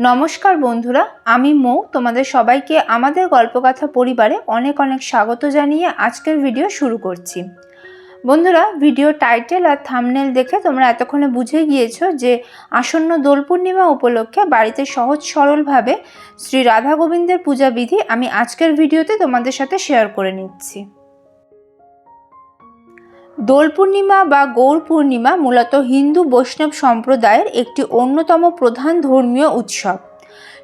নমস্কার বন্ধুরা, আমি মৌ। তোমাদের সবাইকে আমাদের গল্পকথা পরিবারে অনেক অনেক স্বাগত জানিয়ে আজকের ভিডিও শুরু করছি। বন্ধুরা ভিডিও টাইটেল আর থামনেল দেখে তোমরা এতক্ষণে বুঝে গিয়েছো যে আসন্ন দোল পূর্ণিমা উপলক্ষে বাড়িতে সহজ সরলভাবে শ্রী রাধা গোবিন্দের পূজা বিধি আমি আজকের ভিডিওতে তোমাদের সাথে শেয়ার করে নিচ্ছি। দোল পূর্ণিমা বা গৌর পূর্ণিমা মূলত হিন্দু বৈষ্ণব সম্প্রদায়ের একটি অন্যতম প্রধান ধর্মীয় উৎসব।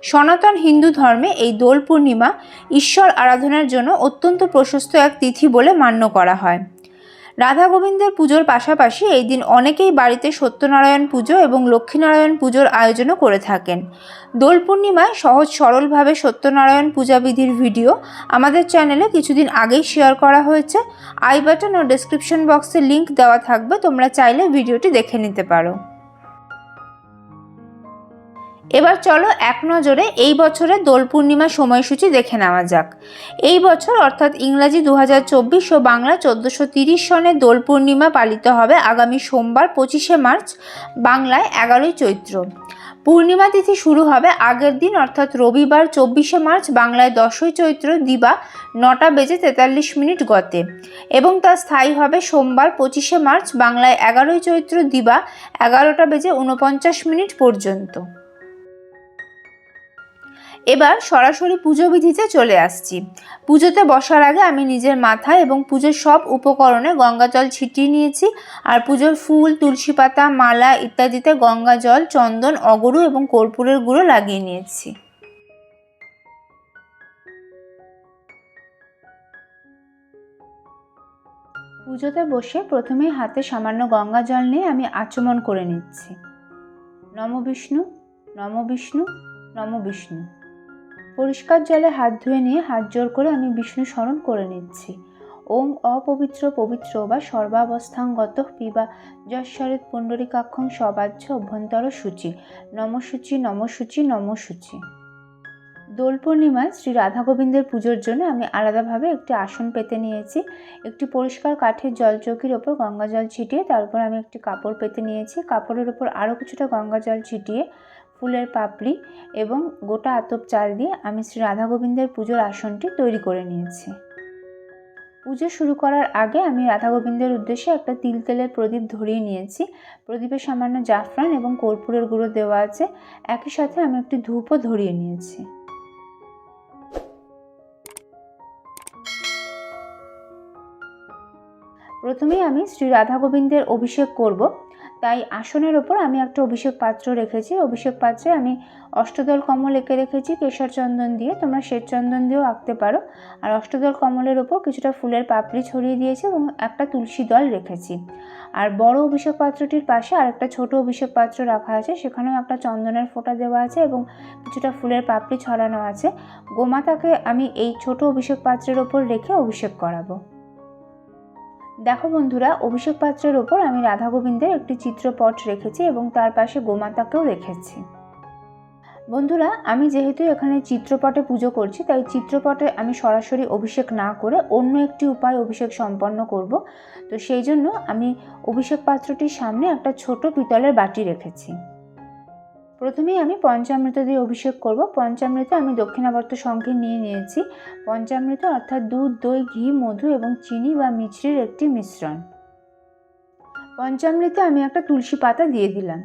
সনাতন হিন্দু ধর্মে এই দোল পূর্ণিমা ঈশ্বর আরাধনার জন্য অত্যন্ত প্রশস্ত এক তিথি বলে মান্য করা হয়। রাধা গোবিন্দের পুজোর পাশাপাশি এই দিন অনেকেই বাড়িতে সত্যনারায়ণ পুজো এবং লক্ষ্মীনারায়ণ পুজোর আয়োজনও করে থাকেন। দোল পূর্ণিমায় সহজ সরলভাবে সত্যনারায়ণ পূজাবিধির ভিডিও আমাদের চ্যানেলে কিছুদিন আগেই শেয়ার করা হয়েছে। আই বাটন ও ডেসক্রিপশন বক্সে লিংক দেওয়া থাকবে, তোমরা চাইলে ভিডিওটি দেখে নিতে পারো। এবার চলো এক নজরে এই বছরের দোল পূর্ণিমা সময়সূচি দেখে নেওয়া যাক। এই বছর অর্থাৎ ইংরাজি দু হাজার চব্বিশ ও বাংলা চোদ্দোশো তিরিশ সনে দোল পূর্ণিমা পালিত হবে আগামী সোমবার পঁচিশে মার্চ, বাংলায় এগারোই চৈত্র। পূর্ণিমা তিথি শুরু হবে আগের দিন, অর্থাৎ রবিবার চব্বিশে মার্চ, বাংলায় দশই চৈত্র, দিবা নটা বেজে তেতাল্লিশ মিনিট গতে। এবং তা স্থায়ী হবে সোমবার পঁচিশে মার্চ, বাংলায় এগারোই চৈত্র, দিবা এগারোটা বেজে উনপঞ্চাশ মিনিট পর্যন্ত। এবার সরাসরি পুজো বিধিতে চলে আসছি। পুজোতে বসার আগে আমি নিজের মাথায় এবং পুজোর সব উপকরণে গঙ্গা জল ছিটিয়ে নিয়েছি আর পুজোর ফুল, তুলসী পাতা, মালা ইত্যাদিতে গঙ্গা জল, চন্দন, অগরু এবং কর্পূরের গুঁড়ো লাগিয়ে নিয়েছি। পুজোতে বসে প্রথমেই হাতে সামান্য গঙ্গা জল নিয়ে আমি আচমন করে নিচ্ছি। নম বিষ্ণু নম বিষ্ণু নম বিষ্ণু। পরিষ্কার জলে হাত ধুয়ে নিয়ে হাত জোর করে আমি বিষ্ণু স্মরণ করে নিচ্ছি। ওম অপবিত্র পবিত্র বা সর্বাবস্থাঙ্গত পিবা যশ্বরেত পুণ্ডরিকাক্ষং সবাহ্য অভ্যন্তর সূচি। নমসূচি নমসূচি নমসূচি। দোল পূর্ণিমায় শ্রী রাধা গোবিন্দের পুজোর জন্য আমি আলাদাভাবে একটি আসন পেতে নিয়েছি। একটি পরিষ্কার কাঠের জল জলচৌকির ওপর গঙ্গা জল ছিটিয়ে তারপর আমি একটি কাপড় পেতে নিয়েছি। কাপড়ের ওপর আরও কিছুটা গঙ্গা জল ছিটিয়ে ফুলের পাপড়ি এবং গোটা আতপ চাল দিয়ে আমি শ্রী রাধা গোবিন্দের পুজোর আসনটি তৈরি করে নিয়েছি। পুজো শুরু করার আগে আমি রাধা গোবিন্দের উদ্দেশ্যে একটা তিল তেলের প্রদীপ ধরিয়ে নিয়েছি। প্রদীপে সামান্য জাফরান এবং কর্পূরের গুঁড়ো দেওয়া আছে। একই সাথে আমি একটি ধূপও ধরিয়ে নিয়েছি। প্রথমেই আমি শ্রী রাধা গোবিন্দের অভিষেক করব। তাই আসনের ওপর আমি একটা অভিষেক পাত্র রেখেছি। অভিষেক পাত্রে আমি অষ্টদল কমল এঁকে রেখেছি কেশর চন্দন দিয়ে। তোমরা শ্বেত চন্দন দিয়েও আঁকতে পারো। আর অষ্টদল কমলের ওপর কিছুটা ফুলের পাপড়ি ছড়িয়ে দিয়েছি এবং একটা তুলসী দল রেখেছি। আর বড় অভিষেক পাত্রটির পাশে আর একটা ছোট অভিষেক পাত্র রাখা আছে। সেখানেও একটা চন্দনের ফোঁটা দেওয়া আছে এবং কিছুটা ফুলের পাপড়ি ছড়ানো আছে। গোমাতাকে আমি এই ছোট অভিষেক পাত্রের ওপর রেখে অভিষেক করাবো। দেখো বন্ধুরা, অভিষেক পাত্রের ওপর আমি রাধা গোবিন্দের একটি চিত্রপট রেখেছি এবং তার পাশে গোমাতাকেও রেখেছি বন্ধুরা, আমি যেহেতু এখানে চিত্রপটে পুজো করছি, তাই চিত্রপটে আমি সরাসরি অভিষেক না করে অন্য একটি উপায় অভিষেক সম্পন্ন করব। তো সেই জন্য আমি অভিষেক পাত্রটির সামনে একটা ছোট পিতলের বাটি রেখেছি। প্রথমেই আমি পঞ্চামৃত দিয়ে অভিষেক করব। পঞ্চামৃত আমি দক্ষিণাবর্ত সংখ্যে নিয়ে নিয়েছি। পঞ্চামৃত অর্থাৎ দুধ, দই, ঘি, মধু এবং চিনি বা মিছরির একটি মিশ্রণ। পঞ্চামৃতে আমি একটা তুলসী পাতা দিয়ে দিলাম।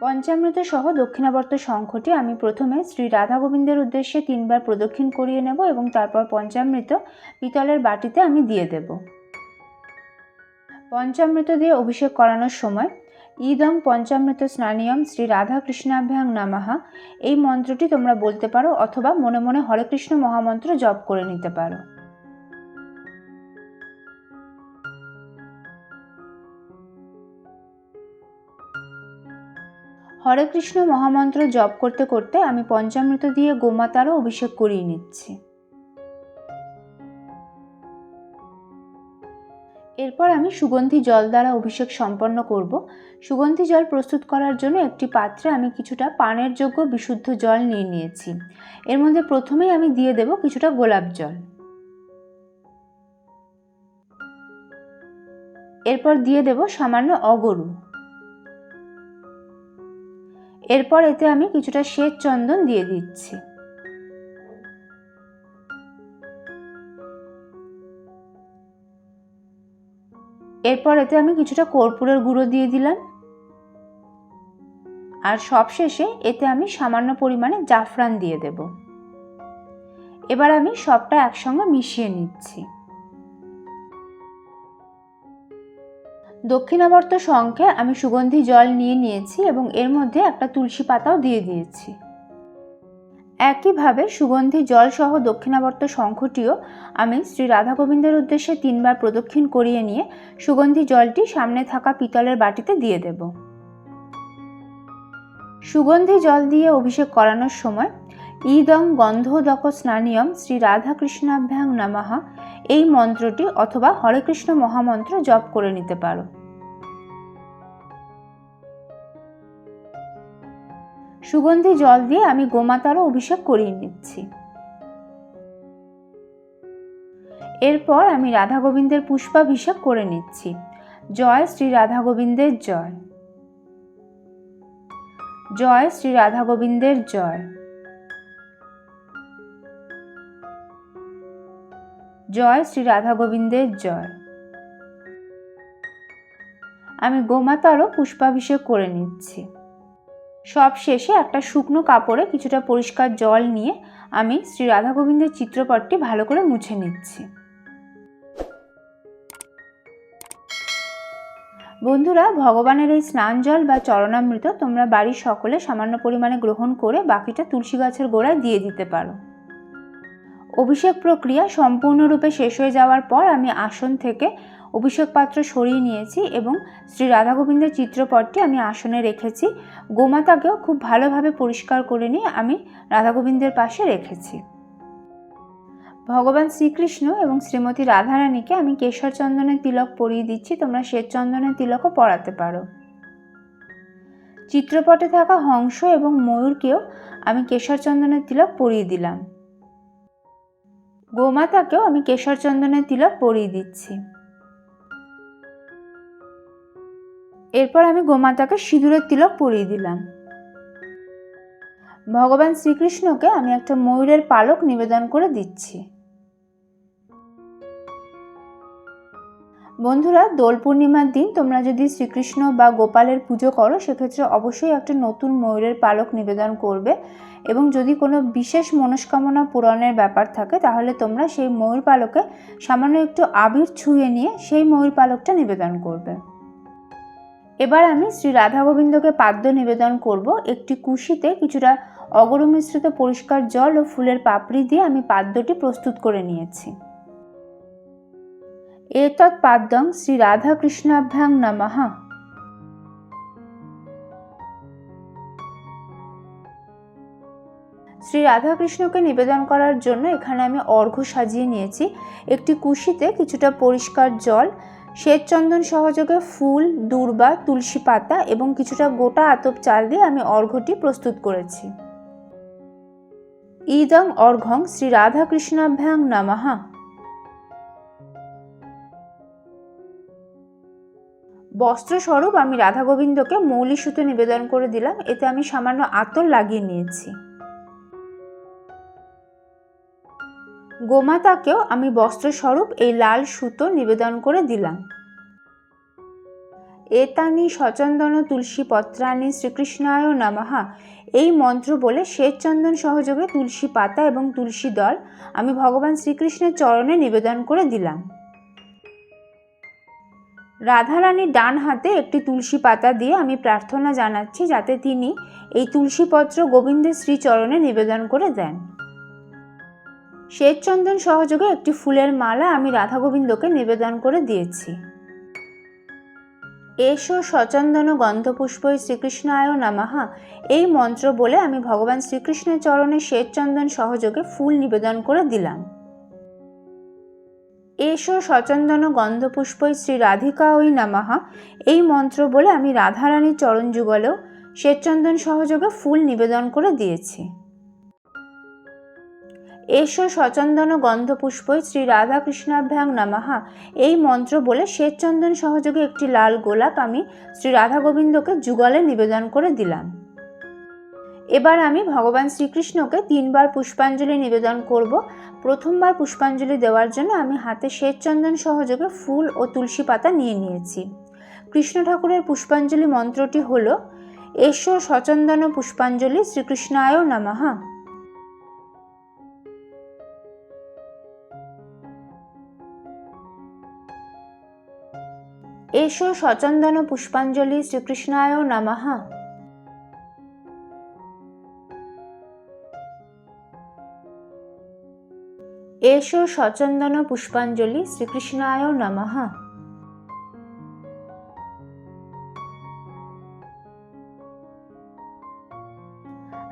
পঞ্চামৃত সহ দক্ষিণাবর্ত শঙ্খটি আমি প্রথমে শ্রী রাধা গোবিন্দের উদ্দেশ্যে তিনবার প্রদক্ষিণ করিয়ে নেব এবং তারপর পঞ্চামৃত পিতলের বাটিতে আমি দিয়ে দেব। পঞ্চামৃত দিয়ে অভিষেক করানোর সময় ইদং পঞ্চামৃত স্নানিয়ম শ্রী রাধাকৃষ্ণাভ্যাং নামাহা। এই মন্ত্রটি তোমরা বলতে পারো অথবা মনে মনে হরে কৃষ্ণ মহামন্ত্র জপ করে নিতে পারো। হরে কৃষ্ণ মহামন্ত্র জপ করতে করতে আমি পঞ্চামৃত দিয়ে গোমাতারও অভিষেক করিয়ে নিচ্ছি। এরপর আমি সুগন্ধি জল দ্বারা অভিষেক সম্পন্ন করব। সুগন্ধি জল প্রস্তুত করার জন্য একটি পাত্রে আমি কিছুটা পানের যোগ্য বিশুদ্ধ জল নিয়ে নিয়েছি। এর মধ্যে প্রথমেই আমি দিয়ে দেব কিছুটা গোলাপ জল। এরপর দিয়ে দেব সামান্য অগরু। এরপর এতে আমি কিছুটা শ্বেত চন্দন দিয়ে দিচ্ছি। এরপর এতে আমি কিছুটা কর্পূরের গুঁড়ো দিয়ে দিলাম। আর সবশেষে এতে আমি সামান্য পরিমাণে জাফরান দিয়ে দেব। এবার আমি সবটা একসঙ্গে মিশিয়ে নিচ্ছি। দক্ষিণাবর্ত শঙ্খে আমি সুগন্ধি জল নিয়ে নিয়েছি এবং এর মধ্যে একটা তুলসী পাতাও দিয়ে দিয়েছি। একইভাবে সুগন্ধি জল সহ দক্ষিণাবর্ত শঙ্খটিও আমি শ্রী রাধা গোবিন্দের উদ্দেশ্যে তিনবার প্রদক্ষিণ করিয়ে নিয়ে সুগন্ধি জলটি সামনে থাকা পিতলের বাটিতে দিয়ে দেব। সুগন্ধি জল দিয়ে অভিষেক করানোর সময় ইদং গন্ধোদক স্নানিয়ম শ্রী রাধাকৃষ্ণাভ্যাং নামাহা এই মন্ত্রটি অথবা হরে কৃষ্ণ মহামন্ত্র জপ করে নিতে পারো। সুগন্ধি জল দিয়ে আমি গোমাতারও অভিষেক করিয়ে নিচ্ছি। এরপর আমি রাধা গোবিন্দের পুষ্পাভিষেক করে নিচ্ছি। জয় শ্রী রাধা গোবিন্দের জয়। জয় শ্রী রাধা গোবিন্দের জয়। জয় শ্রী রাধা গোবিন্দের জয়। আমি গোমাতারও পুষ্পাভিষেক করে নিচ্ছি। সব শেষে একটা শুকনো কাপড়ে কিছুটা পরিষ্কার জল নিয়ে আমি শ্রী রাধা গোবিন্দের চিত্রপটটি ভালো করে মুছে নিচ্ছি। বন্ধুরা, ভগবানের এই স্নান জল বা চরণামৃত তোমরা বাড়ির সকলে সামান্য পরিমাণে গ্রহণ করে বাকিটা তুলসী গাছের গোড়ায় দিয়ে দিতে পারো। অভিষেক প্রক্রিয়া সম্পূর্ণরূপে শেষ হয়ে যাওয়ার পর আমি আসন থেকে অভিষেক পাত্র সরিয়ে নিয়েছি এবং শ্রী রাধা গোবিন্দের চিত্রপটটি আমি আসনে রেখেছি। গোমাতাকেও খুব ভালোভাবে পরিষ্কার করে নিয়ে আমি রাধা গোবিন্দের পাশে রেখেছি। ভগবান শ্রীকৃষ্ণ এবং শ্রীমতী রাধারানীকে আমি কেশর চন্দনের তিলক পরিয়ে দিচ্ছি। তোমরা শ্বেত চন্দনের তিলকও পরাতে পারো। চিত্রপটে থাকা হংস এবং ময়ূরকেও আমি কেশর চন্দনের তিলক পরিয়ে দিলাম। গোমাতাকেও আমি কেশর চন্দনের তিলক পরিয়ে দিচ্ছি। এরপর আমি গোমাতাকে সিঁদুরের তিলক পরিয়ে দিলাম। ভগবান শ্রীকৃষ্ণকে আমি একটা ময়ূরের পালক নিবেদন করে দিচ্ছি। বন্ধুরা, দোল পূর্ণিমার দিন তোমরা যদি শ্রীকৃষ্ণ বা গোপালের পুজো করো, সেক্ষেত্রে অবশ্যই একটা নতুন ময়ূরের পালক নিবেদন করবে এবং যদি কোনো বিশেষ মনস্কামনা পূরণের ব্যাপার থাকে, তাহলে তোমরা সেই ময়ূর পালকে সামান্য একটু আবির ছুঁয়ে নিয়ে সেই ময়ূর পালকটা নিবেদন করবে। এবার আমি শ্রী রাধা গোবিন্দকে পাদ্য নিবেদন করব। একটি কুশিতে কিছুটা অগরু মিশ্রিত পরিষ্কার জল ও ফুলের পাপড়ি দিয়ে আমি পাদ্যটি প্রস্তুত করে নিয়েছি। এতৎ পাদ্যং শ্রী রাধা কৃষ্ণাভ্যাং নমঃ। শ্রী রাধাকৃষ্ণকে নিবেদন করার জন্য এখানে আমি অর্ঘ্য সাজিয়ে নিয়েছি। একটি কুশিতে কিছুটা পরিষ্কার জল শ্বেতচন্দন সহযোগে ফুল, দূর্বা, তুলসী পাতা এবং কিছুটা গোটা আতপ চাল দিয়ে আমি অর্ঘ্যটি প্রস্তুত করেছি। ইদং অর্ঘং শ্রী রাধাকৃষ্ণাভ্যাং নমঃ। বস্ত্রস্বরূপ আমি রাধা গোবিন্দকে মৌলি সুতো নিবেদন করে দিলাম, এতে আমি সামান্য আতর লাগিয়ে নিয়েছি। গোমাতাকেও আমি বস্ত্রস্বরূপ এই লাল সুতো নিবেদন করে দিলাম। এতানি সচন্দন তুলসী পত্রানি শ্রীকৃষ্ণায় নমহা এই মন্ত্র বলে শ্বেতচন্দন সহযোগে তুলসী পাতা এবং তুলসী দল আমি ভগবান শ্রীকৃষ্ণের চরণে নিবেদন করে দিলাম। রাধারানীর ডান হাতে একটি তুলসী পাতা দিয়ে আমি প্রার্থনা জানাচ্ছি যাতে তিনি এই তুলসীপত্র গোবিন্দের শ্রীচরণে নিবেদন করে দেন। শ্বেতচন্দন সহযোগে একটি ফুলের মালা আমি রাধা গোবিন্দকে নিবেদন করে দিয়েছি। এসো সচন্দন গন্ধপুষ্পই শ্রীকৃষ্ণায় নামাহা এই মন্ত্র বলে আমি ভগবান শ্রীকৃষ্ণের চরণে শ্বেতচন্দন সহযোগে ফুল নিবেদন করে দিলাম। এসো সচন্দন গন্ধপুষ্পই শ্রী রাধিকা ওই নামাহা এই মন্ত্র বলে আমি রাধারানীর চরণ যুগলেও শ্বেতচন্দন সহযোগে ফুল নিবেদন করে দিয়েছি। এসো সচন্দন গন্ধপুষ্পই শ্রী রাধাকৃষ্ণাভ্যাং নামাহা এই মন্ত্র বলে শ্বেতচন্দন সহযোগে একটি লাল গোলাপ আমি শ্রী রাধা গোবিন্দকে যুগলে নিবেদন করে দিলাম। এবার আমি ভগবান শ্রীকৃষ্ণকে তিনবার পুষ্পাঞ্জলি নিবেদন করব। প্রথমবার পুষ্পাঞ্জলি দেওয়ার জন্য আমি হাতে শ্বেতচন্দন সহযোগে ফুল ও তুলসী পাতা নিয়ে নিয়েছি। কৃষ্ণ ঠাকুরের পুষ্পাঞ্জলি মন্ত্রটি হল, এসো সচন্দন পুষ্পাঞ্জলি শ্রীকৃষ্ণায় নামাহা এসো সচন্দন পুষ্পাঞ্জলি শ্রীকৃষ্ণায় নামাহা এসো সচন্দন পুষ্পাঞ্জলি শ্রীকৃষ্ণায় নমঃ।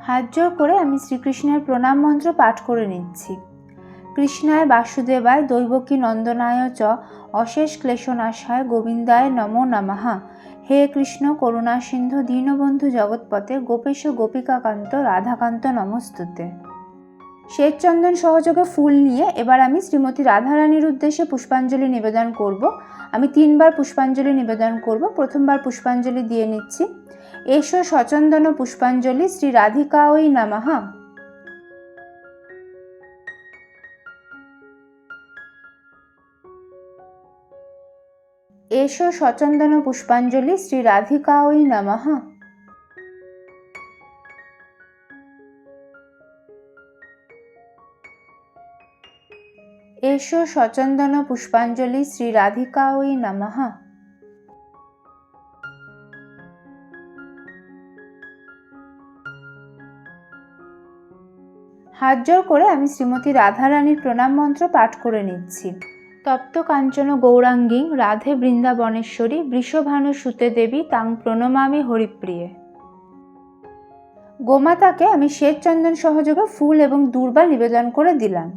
হাত জোর করে আমি শ্রীকৃষ্ণের প্রণাম মন্ত্র পাঠ করে নিচ্ছি। কৃষ্ণায় বাসুদেবায় দৈবকী নন্দনায় চ অশেষ ক্লেশনাশায় গোবিন্দায় নমো নমঃ। হে কৃষ্ণ করুণা সিন্ধু দীনবন্ধু জগৎপথে গোপেশ গোপিকাকান্ত রাধাকান্ত নমস্তুতে। শ্বেতচন্দন সহযোগে ফুল নিয়ে এবার আমি শ্রীমতী রাধারানীর উদ্দেশ্যে পুষ্পাঞ্জলি নিবেদন করব। আমি তিনবার পুষ্পাঞ্জলি নিবেদন করব। প্রথমবার পুষ্পাঞ্জলি দিয়ে নিচ্ছি। এসো সচন্দন পুষ্পাঞ্জলি শ্রী রাধিকা ওই নামাহা এসো সচন্দন পুষ্পাঞ্জলি শ্রী রাধিকা ওই নামাহা এসো সচন্দন পুষ্পাঞ্জলি শ্রী রাধিকা ওই নমঃ। হাত জোর করে আমি শ্রীমতী রাধারানীর প্রণাম মন্ত্র পাঠ করে নিচ্ছি। তপ্ত কাঞ্চন গৌরাঙ্গী, রাধে বৃন্দাবনেশ্বরী, বৃষভানু সুতে দেবী তাং প্রণমামি হরিপ্রিয়ে। গোমাতাকে আমি শ্বেতচন্দন সহযোগে ফুল এবং দুর্বা নিবেদন করে দিলাম।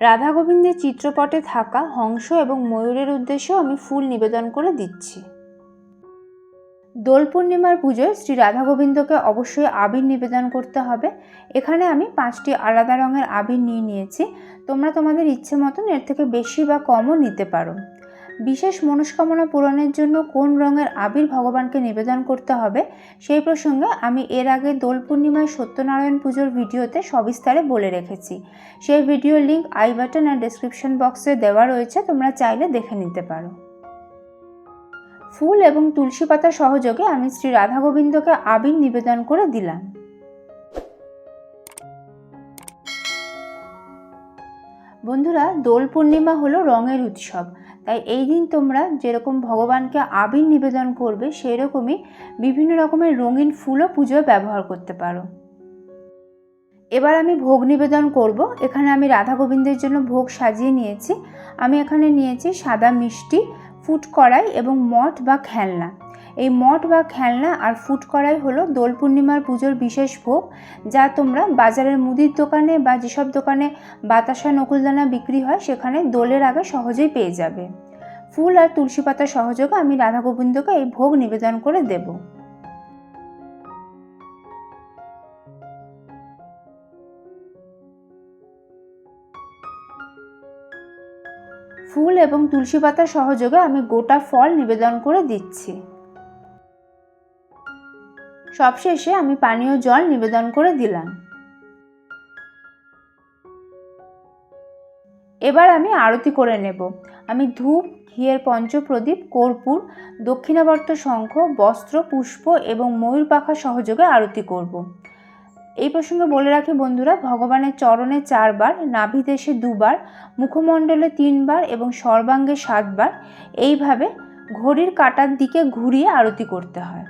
রাধা গোবিন্দের চিত্রপটে থাকা হংস এবং ময়ূরের উদ্দেশ্যেও আমি ফুল নিবেদন করে দিচ্ছি। দোল পূর্ণিমার পুজোয় শ্রী রাধা গোবিন্দকে অবশ্যই আবির নিবেদন করতে হবে। এখানে আমি পাঁচটি আলাদা রঙের আবির নিয়ে নিয়েছি। তোমরা তোমাদের ইচ্ছে মতন এর থেকে বেশি বা কমও নিতে পারো। বিশেষ মনস্কামনা পূরণের জন্য কোন রঙের আবির ভগবানকে নিবেদন করতে হবে, সেই প্রসঙ্গে আমি এর আগে দোল পূর্ণিমায় সত্যনারায়ণ পুজোর ভিডিওতে সবিস্তারে বলে রেখেছি। সেই ভিডিওর লিঙ্ক আই বাটন আর ডেসক্রিপশন বক্সে দেওয়া রয়েছে, তোমরা চাইলে দেখে নিতে পারো। ফুল এবং তুলসী পাতা সহযোগে আমি শ্রী রাধা গোবিন্দকে আবির নিবেদন করে দিলাম। বন্ধুরা, দোল পূর্ণিমা হলো রঙের উৎসব। তাই এই দিন তোমরা যেরকম ভগবানকে আবির নিবেদন করবে সেই রকমই বিভিন্ন রকমের রঙিন ফুলও পুজোয় ব্যবহার করতে পারো। এবার আমি ভোগ নিবেদন করব। এখানে আমি রাধা গোবিন্দের জন্য ভোগ সাজিয়ে নিয়েছি। আমি এখানে নিয়েছি সাদা মিষ্টি ফুট কড়াই এবং মঠ বা খেলনা। এই মঠ বা খেলনা আর ফুট কড়াই হলো দোল পূর্ণিমার পুজোর বিশেষ ভোগ, যা তোমরা বাজারের মুদির দোকানে বা যেসব দোকানে বাতাসা নকুলদানা বিক্রি হয়, সেখানে দোলের আগে সহজেই পেয়ে যাবে। ফুল আর তুলসী পাতা সহযোগে আমি রাধা গোবিন্দকে এই ভোগ নিবেদন করে দেব। ফুল এবং তুলসী পাতা সহযোগে আমি গোটা ফল নিবেদন করে দিচ্ছি। সবশেষে আমি পানীয় জল নিবেদন করে দিলাম। এবার আমি আরতি করে নেব। আমি ধূপ, ঘিয়ের পঞ্চপ্রদীপ, কর্পূর, দক্ষিণাবর্ত শঙ্খ, বস্ত্র, পুষ্প এবং ময়ূর পাখা সহযোগে আরতি করব। এই প্রসঙ্গে বলে রাখি বন্ধুরা, ভগবানের চরণে চারবার নাভিদেশে দুবার, মুখমণ্ডলে তিনবার এবং সর্বাঙ্গে সাতবার, এইভাবে ঘড়ির কাটার দিকে ঘুরিয়ে আরতি করতে হয়।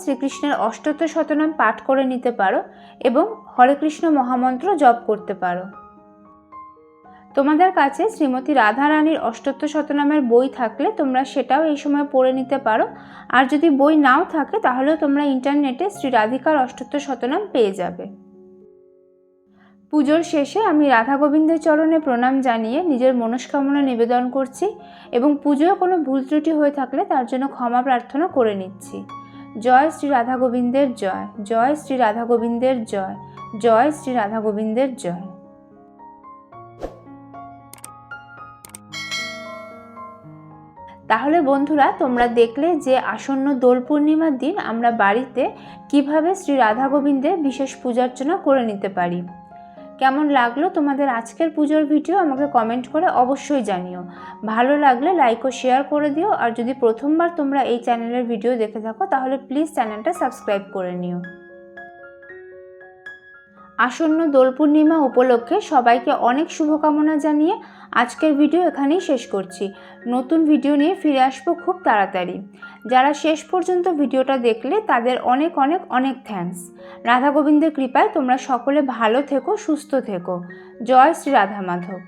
শ্রীকৃষ্ণের অষ্টত্ব শতনাম পাঠ করে নিতে পারো এবং হরে কৃষ্ণ মহামন্ত্র জপ করতে পারো। তোমাদের কাছে শ্রীমতী রাধারানীর অষ্টত্ব শতনামের বই থাকলে তোমরা সেটাও এই সময় পড়ে নিতে পারো। আর যদি বই নাও থাকে, তাহলেও তোমরা ইন্টারনেটে শ্রী রাধিকার অষ্টত্ব শতনাম পেয়ে যাবে। পুজোর শেষে আমি রাধা গোবিন্দের চরণে প্রণাম জানিয়ে নিজের মনস্কামনা নিবেদন করছি এবং পুজোয় কোনো ভুল ত্রুটি হয়ে থাকলে তার জন্য ক্ষমা প্রার্থনা করে নিচ্ছি। জয় শ্রী রাধা গোবিন্দের জয় জয় শ্রী রাধা গোবিন্দের জয় জয় শ্রী রাধা গোবিন্দের জয়। তাহলে বন্ধুরা, তোমরা দেখলে যে আসন্ন দোল পূর্ণিমার দিন আমরা বাড়িতে কীভাবে শ্রী রাধা গোবিন্দের বিশেষ পূজার্চনা করে নিতে পারি। কেমন লাগল তোমাদের আজকের পুজোর ভিডিও আমাকে কমেন্ট করে অবশ্যই জানিও। ভালো লাগলে লাইক ও শেয়ার করে দিও আর যদি প্রথমবার তোমরা এই চ্যানেলের ভিডিও দেখে থাকো তাহলে প্লিজ চ্যানেলটা সাবস্ক্রাইব করে নিও। আসন্ন দোল পূর্ণিমা উপলক্ষে সবাইকে অনেক শুভকামনা জানিয়ে আজকের ভিডিও এখানেই শেষ করছি। নতুন ভিডিও নিয়ে ফিরে আসব খুব তাড়াতাড়ি। যারা শেষ পর্যন্ত ভিডিওটা দেখলে তাদের অনেক অনেক অনেক থ্যাংকস রাধা গোবিন্দের কৃপায় তোমরা সকলে ভালো থেকো, সুস্থ থেকো। জয় শ্রী রাধা মাধব